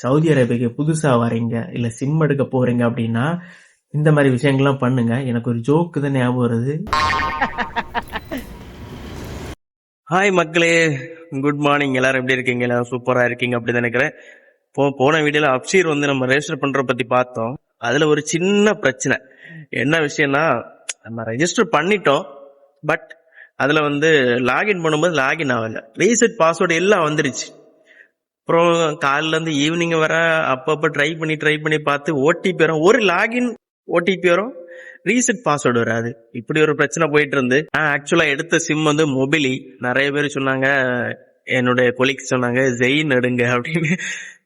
Saudi அரேபியாக்கு புதுசா வரீங்க இல்ல சிம் எடுக்க போறீங்க அப்படின்னா இந்த மாதிரி விஷயங்கள்லாம் பண்ணுங்க. எனக்கு ஒரு ஜோக்கு தான் ஞாபகம் வருது. ஹாய் மக்களே குட் மார்னிங் எல்லாரும் எப்படி இருக்கீங்க? எல்லாரும் சூப்பரா இருக்கீங்க அப்படி நினைக்கிறேன். போ போன வீடியோல அப்சீர் வந்து நம்ம ரெஜிஸ்டர் பண்ற பத்தி பார்த்தோம். அதுல ஒரு சின்ன பிரச்சனை. என்ன விஷயம்னா நம்ம ரெஜிஸ்டர் பண்ணிட்டோம் பட் அதுல வந்து லாகின் பண்ணும்போது லாகின் ஆகல. ரீசெட் பாஸ்வேர்டு எல்லாம் வந்துருச்சு. அப்புறம் காலைல இருந்து ஈவினிங் வர அப்பப்போ ட்ரை பண்ணி ட்ரை பண்ணி பார்த்து ஓடிபி வரும். ஒரு லாகின் ஓடிபி வரும். ரீசெட் பாஸ்வேர்டு வராது. இப்படி ஒரு பிரச்சனை போயிட்டு இருந்து நான் ஆக்சுவலா எடுத்த சிம் வந்து மொபிலி நிறைய பேர் சொன்னாங்க என்னுடைய கொலிக்ஸ் சொன்னாங்க ஜெயின் எடுங்க அப்படின்னு.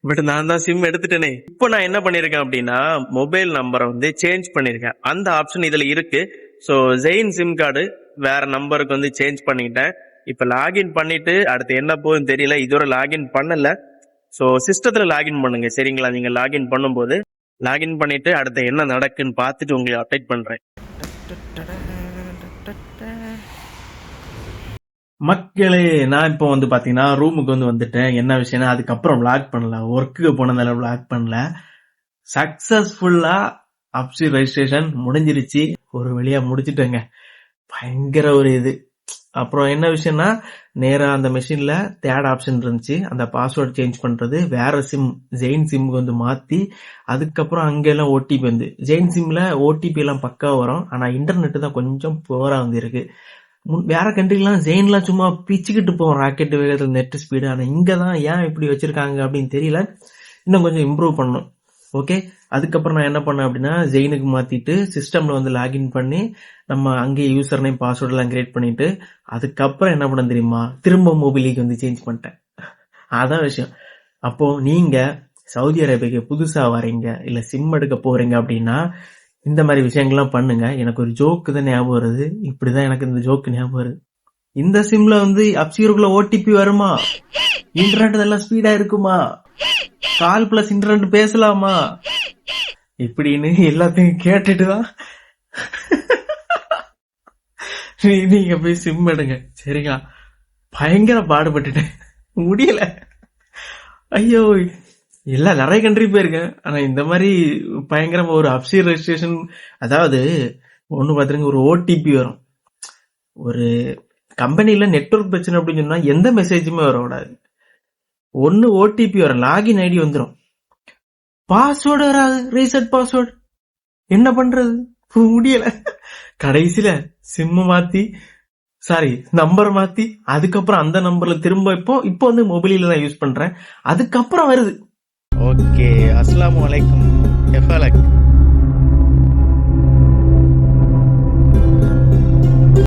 பட் நான் தான் சிம் எடுத்துட்டேனே. இப்போ நான் என்ன பண்ணிருக்கேன் அப்படின்னா மொபைல் நம்பரை வந்து சேஞ்ச் பண்ணிருக்கேன். அந்த ஆப்ஷன் இதுல இருக்கு. ஸோ ஜெயின் சிம் கார்டு வேற நம்பருக்கு வந்து சேஞ்ச் பண்ணிக்கிட்டேன். இப்போ லாகின் பண்ணிட்டு அடுத்து என்ன போகுதுன்னு தெரியல. இதுவரை லாகின் பண்ணல. ஸோ சிஸ்டத்தில் லாகின் பண்ணுங்க. சரிங்களா? நீங்கள் லாகின் பண்ணும்போது லாகின் பண்ணிட்டு அடுத்து என்ன நடக்குன்னு பார்த்துட்டு உங்களை அப்டேட் பண்ணுறேன் மக்களே நான் இப்போ வந்து பார்த்தீங்கன்னா ரூமுக்கு வந்து வந்துட்டேன். என்ன விஷயம்னா அதுக்கப்புறம் vlog பண்ணல. ஒர்க்குக்கு போனதால vlog பண்ணல. சக்சஸ்ஃபுல்லாக அப்சி ரெஜிஸ்ட்ரேஷன் முடிஞ்சிருச்சு. ஒரு வழியாக முடிச்சிட்டேங்க. பயங்கர ஒரு இது. அப்புறம் என்ன விஷயம்னா நேராக அந்த மெஷினில் தேர்ட் ஆப்ஷன் இருந்துச்சு. அந்த பாஸ்வேர்ட் சேஞ்ச் பண்ணுறது வேற சிம் ஜெயின் சிம்க்கு வந்து மாற்றி அதுக்கப்புறம் அங்கெல்லாம் ஓடிபி வந்து. ஜெயின் சிம்மில் ஓடிபியெல்லாம் பக்காக வரும். ஆனால் இன்டர்நெட் தான் கொஞ்சம் புவராக வந்து இருக்குது முன்- வேற கண்ட்ரிலாம் ஜெயின்லாம் சும்மா பிச்சுக்கிட்டு போவோம் ராக்கெட் வேகத்தில் நெட் ஸ்பீடு ஆனால் இங்கே தான் ஏன் இப்படி வச்சுருக்காங்க அப்படின்னு தெரியல. இன்னும் கொஞ்சம் இம்ப்ரூவ் பண்ணணும். ஓகே அதுக்கப்புறம் நான் என்ன பண்ணேன் அப்படின்னா ஜெயினுக்கு மாத்திட்டு சிஸ்டம்ல வந்து லாகின் பண்ணி நம்ம அங்கேயே யூசர் நேம் பாஸ்வேர்ட் எல்லாம் கிரியேட் பண்ணிட்டு அதுக்கப்புறம் என்ன பண்ண தெரியுமா? திரும்ப மொபைலுக்கு வந்து சேஞ்ச் பண்ணிட்டேன். அதான் விஷயம். அப்போ நீங்க சவுதி அரேபியாக்கு புதுசா வரீங்க இல்ல சிம் எடுக்க போறீங்க அப்படின்னா இந்த மாதிரி விஷயங்கள்லாம் பண்ணுங்க. எனக்கு ஒரு ஜோக்கு தான் ஞாபகம் வருது. இப்படிதான் எனக்கு இந்த ஜோக்கு ஞாபகம் வருது. இந்த சிம்ல வந்து அப்சீருக்குள்ள ஓடிபி வருமா? இன்டர்நெட் எல்லாம் ஸ்பீடா இருக்குமா? கால் பிளஸ் இன்டர்நெட் பேசலாமா? இப்படின்னு எல்லாத்தையும் கேட்டுட்டு தான் நீங்க போய் சிம் எடுங்க. சரிங்களா? பயங்கர பாடுபட்டுட்டேன். முடியல. ஐயோ எல்லாம் நிறைய கண்ட்ரி போயிருக்கேன். ஆனா இந்த மாதிரி பயங்கரமா ஒரு அப்சீர் ரெஜிஸ்ட்ரேஷன் அதாவது ஒண்ணு பாத்துருங்க ஒரு ஓடிபி வரும். ஒரு கம்பெனியில நெட்வொர்க் பிரச்சனை அப்படின்னு சொன்னா எந்த மெசேஜுமே வரக்கூடாது. ஒன்னு ஓடிபி வரும் லாகின் ஐடி வந்துடும் பாஸ்வேர்டு வராது ரீசெட் பாஸ்வேர்டு என்ன பண்றது? முடியல. கடைசியில சிம் மாத்தி சாரி நம்பர் மாத்தி அதுக்கப்புறம் அந்த நம்பர்ல திரும்ப இப்போ இப்போ வந்து மொபைலில் தான் யூஸ் பண்றேன். அதுக்கப்புறம் வருது. ஓகே அஸ்லாம் வலைக்கும் எஃபலக்